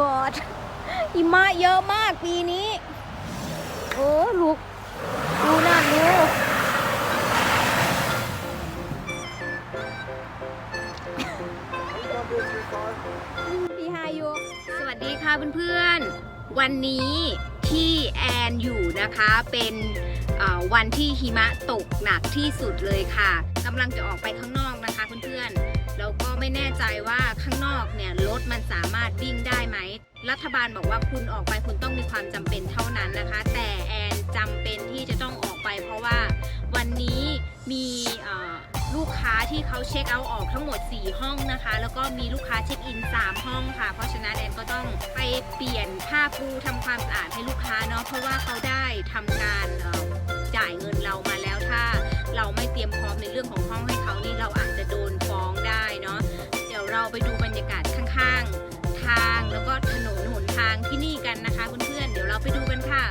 god หิมะเยอะมากปีนี้ โอ้ลูกดูน่าดูพี่ฮายุสวัสดีค่ะเพื่อนๆ วันนี้ที่แอนอยู่นะคะเป็นวันที่หิมะตกหนักที่สุดเลยค่ะกำลังจะออกไปข้างนอกนะคะเพื่อนๆ แล้วก็ไม่แน่ใจว่าข้างนอกเนี่ยรถมันสามารถวิ่งได้ไหม รัฐบาลบอกว่าคุณออกไปคุณต้องมีความจำเป็นเท่านั้นนะคะ แต่แอนจำเป็นที่จะต้องออกไปเพราะว่าวันนี้มี ลูกค้าที่เขาเช็คเอาท์ออกทั้งหมด 4 ห้องนะคะ แล้วก็มีลูกค้าเช็คอิน 3 ห้องค่ะ เพราะฉะนั้นแอนก็ต้องไปเปลี่ยนผ้าปูทำความสะอาดให้ลูกค้าเนาะเพราะว่าเขาได้ทำการจ่ายเงินเรามาแล้วถ้า เราไม่เตรียมพร้อมในเรื่องของห้องให้เขานี่เราอาจจะโดนฟ้องได้เนาะเดี๋ยวเราไปดูบรรยากาศข้างๆ ทางแล้วก็ถนนหนทางที่นี่กันนะคะเพื่อนๆเดี๋ยวเราไปดูกันค่ะ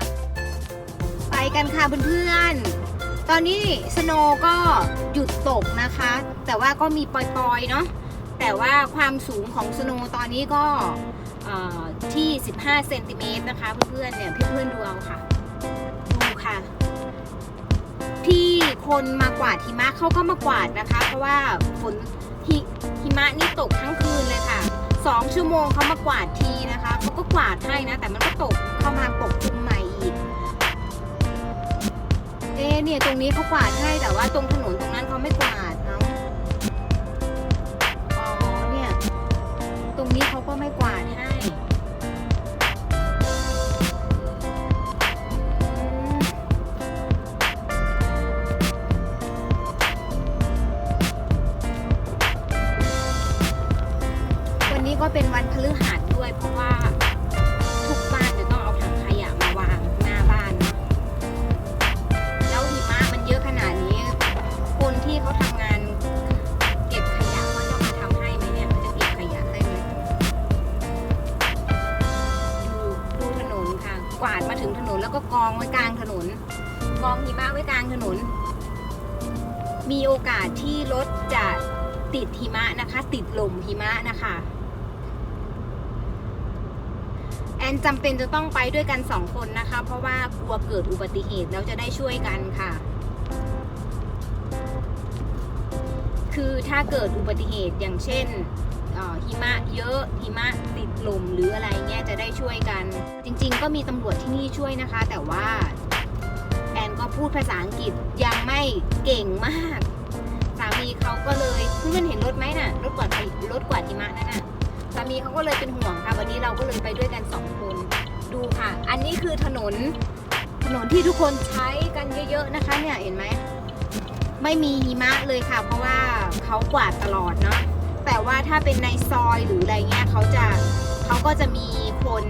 ไปกันค่ะเพื่อนๆ ตอนนี้สโนก็หยุดตกนะคะ แต่ว่าก็มีปล่อยๆเนาะแต่ว่าความสูงของสโนตอนนี้ก็เอ่อที่ 15 เซนติเมตรนะคะเพื่อนๆเนี่ยเพื่อนๆดูเอาค่ะ ดูค่ะ ที่คนมากวาดหิมะเขาก็มากวาดนะคะ เพราะว่าฝนหิหิมะนี่ตกทั้งคืนเลยค่ะสองชั่วโมงเขามากวาดทีนะคะเขาก็กวาดให้นะ แต่มันก็ตกเข้ามาปก เอ๊ะเนี่ยตรงนี้เขากวาดให้แต่ว่าตรงถนนตรงนั้นเขาไม่กวาดเนาะอ๋อเนี่ย ตรงนี้เขาก็ไม่กวาดให้ ที่รถจะติดหิมะนะคะ ติดลมหิมะนะคะแอนจำเป็นจะต้องไปด้วยกันสองคนนะคะ เพราะว่ากลัวเกิดอุบัติเหตุแล้วจะได้ช่วยกันค่ะ คือถ้าเกิดอุบัติเหตุอย่างเช่นหิมะเยอะหิมะติดลมหรืออะไรเงี้ยจะได้ช่วยกัน จริงๆ ก็มีตำรวจที่นี่ช่วยนะคะ แต่ว่าแอนก็พูดภาษาอังกฤษยังไม่เก่งมาก มีเขาก็เลยเพื่อนเห็นรถไหมน่ะรถกวาดรถกวาดหิมะนั่นน่ะสามีเขาก็เลยเป็นห่วงค่ะ วันนี้เราก็เลยไปด้วยกันสองคนดูค่ะ อันนี้คือถนนถนนที่ทุกคนใช้กันเยอะ ๆนะคะเนี่ยเห็นไหมไม่มีหิมะเลยค่ะ เพราะว่าเขากวาดตลอดเนาะแต่ว่าถ้าเป็นในซอยหรืออะไรเงี้ยเขาจะเขาก็จะมีคน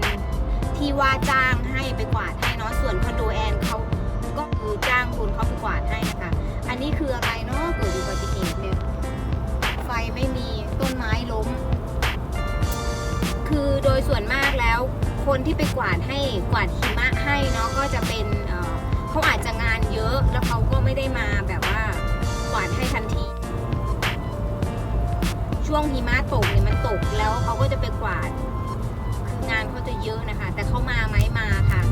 ที่ว่าจ้างให้ไปกวาดให้เนาะส่วนคอนโดแอนเขาก็คือจ้างคนเขาไปกวาดให้ อันนี้คืออะไรเนาะเกิดอุบัติเหตุเนี่ยไฟไม่มีต้นไม้ล้ม คือโดยส่วนมากแล้ว คนที่ไปกวาดให้กวาดหิมะให้เนาะก็จะเป็นเเขาอาจจะงานเยอะแล้วเขาก็ไม่ได้มาแบบว่ากวาดให้ทันที ช่วงหิมะตกเนี่ยมันตกแล้วเขาก็จะไปกวาด คืองานเขาจะเยอะนะคะ แต่เขามาไหมมาค่ะ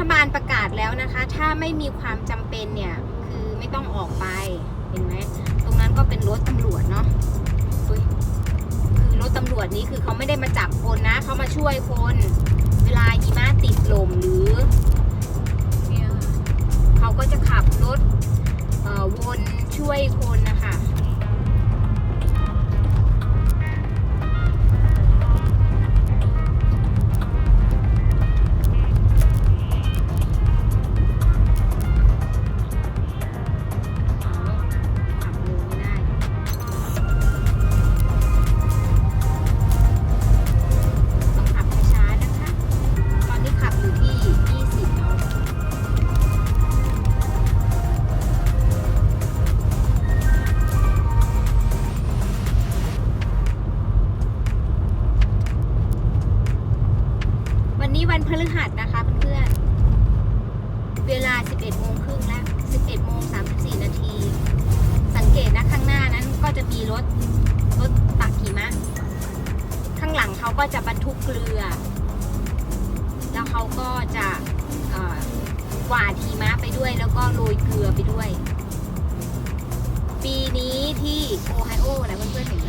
ฐบาลประกาศแล้วนะคะ ถ้าไม่มีความจำเป็นเนี่ย คือไม่ต้องออกไป เห็นไหม ตรงนั้นก็เป็นรถตำรวจเนาะคือรถตำรวจนี้คือเขาไม่ได้มาจับคนนะ เขามาช่วยคน เวลาหิมะติดลมหรือเขาก็จะขับรถวนช่วยคนนะคะ พฤหัสนะคะเพื่อนๆ เวลา 11โมงครึ่งแล้ว 11โมง34 นาที สังเกตนะข้างหน้านั้นก็จะมีรถ รถตักหิมะ ข้างหลังเขาก็จะบรรทุกเกลือ แล้วเขาก็จะเอ่อกวาดหิมะไปด้วย แล้วก็โรยเกลือไปด้วย ปีนี้ที่โอไฮโอนะเพื่อนๆเห็น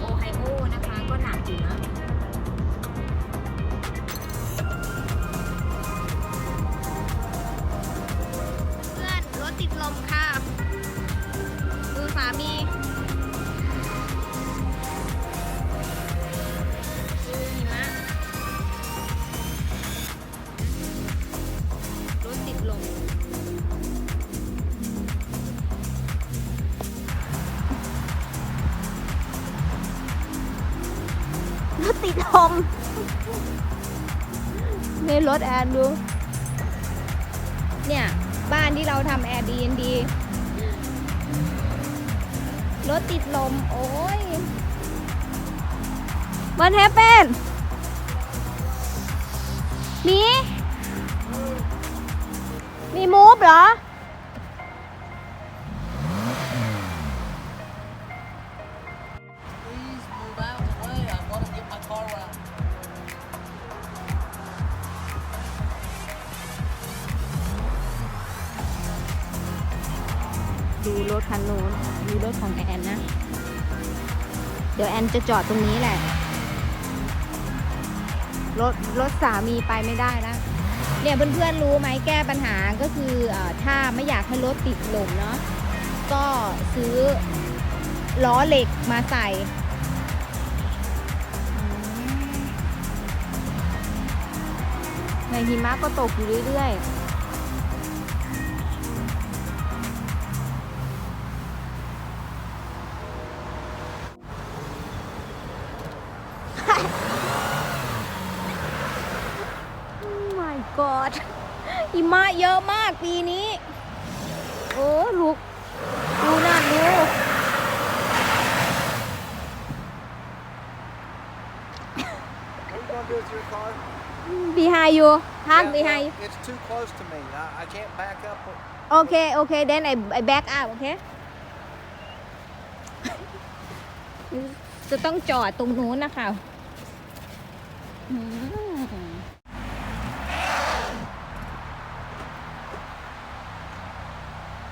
โอไฮโอ ม ในรถแอนดู เนี่ย บ้านที่เราทำแอร์ดีนดีรถติดลม โอ้ย What happened มี มีมูฟเหรอ ดูรถคันนู้นดูรถของแอนนะ เดี๋ยวแอนจะจอดตรงนี้แหละ รถรถสามีไปไม่ได้แล้วเนี่ยเพื่อนๆรู้ไหมแก้ปัญหาก็คืออถ้าไม่อยากให้รถติดลมเนาะ ก็ซื้อล้อเหล็กมาใส่ในหิมะก็ตกอยู่เรื่อยๆ god หิมะเยอะมากปีนี้ โอ้ลูกดูนั่นดู What are you going to do with your car? behind you ฮัก Yeah, behind well, you It's too close to me. I, I can't back up. or- โอเคโอเค then I I back up โอเคจะต้องจอดตรงนู้นนะคะอืม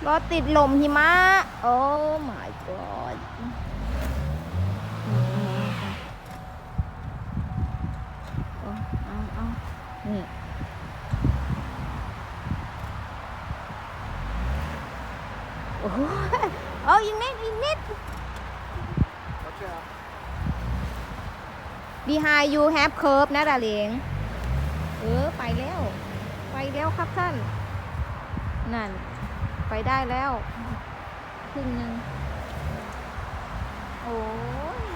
รถติดลมหิมะ โอ้ my god เอาเอาเอานี่โอ้โหเอาอีกนิดอีกนิด behind you have curve นะดาเลงเออ ไปแล้ว ไปแล้วครับท่าน นั่น ไปได้แล้วครึ่งหนึ่งโอ้ย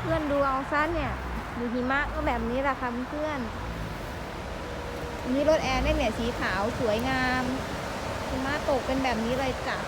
เพื่อนดูเอาซะเนี่ยดูหิมะก็แบบนี้แหละค่ะเพื่อนนี่รถแอร์เนี่ยสีขาวสวยงามหิมะตกเป็นแบบนี้เลยจ้ะ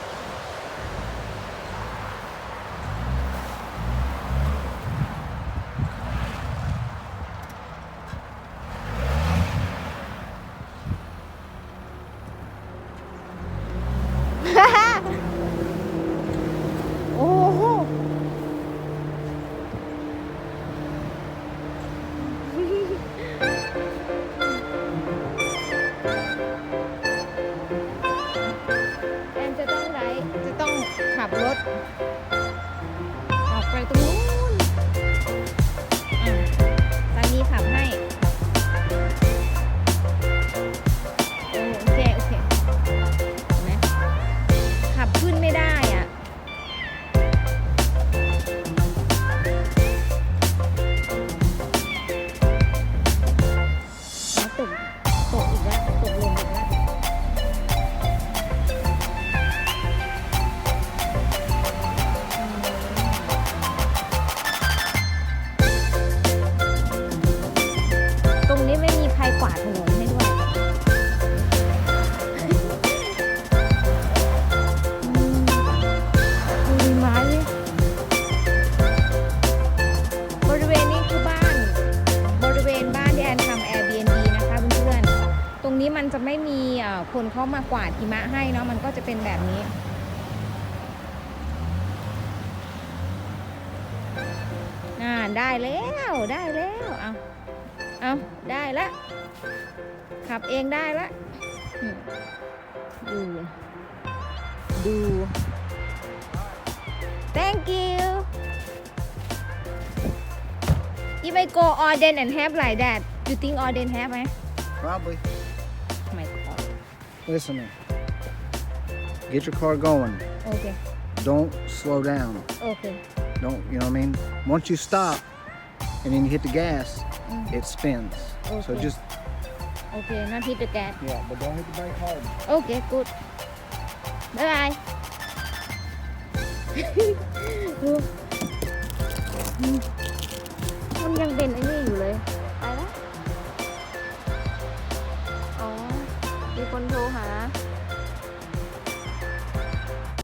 จะไม่มีคนเข้ามากวาดหิมะให้เนาะมันก็จะเป็นแบบนี้ น่าได้แล้วได้แล้วเอาเอาได้ละ ขับเองได้ละดูดู thank you if I go Orden and have like that you think Orden have ไหม Probably. Oh my god Listen to me. Get your car going. โอเค Don't slow down. โอเค Don't, you know what I mean? Once you stop and then you hit the gas, Mm. it spins. So Okay. just, โอเค not hit the gas yeah, but don't hit the brake hard. โอเค good บ๊ายบาย มันยังเป็นไอ้นี่อยู่เลย ไปแล้ว อ๋อ มีคนโทรหา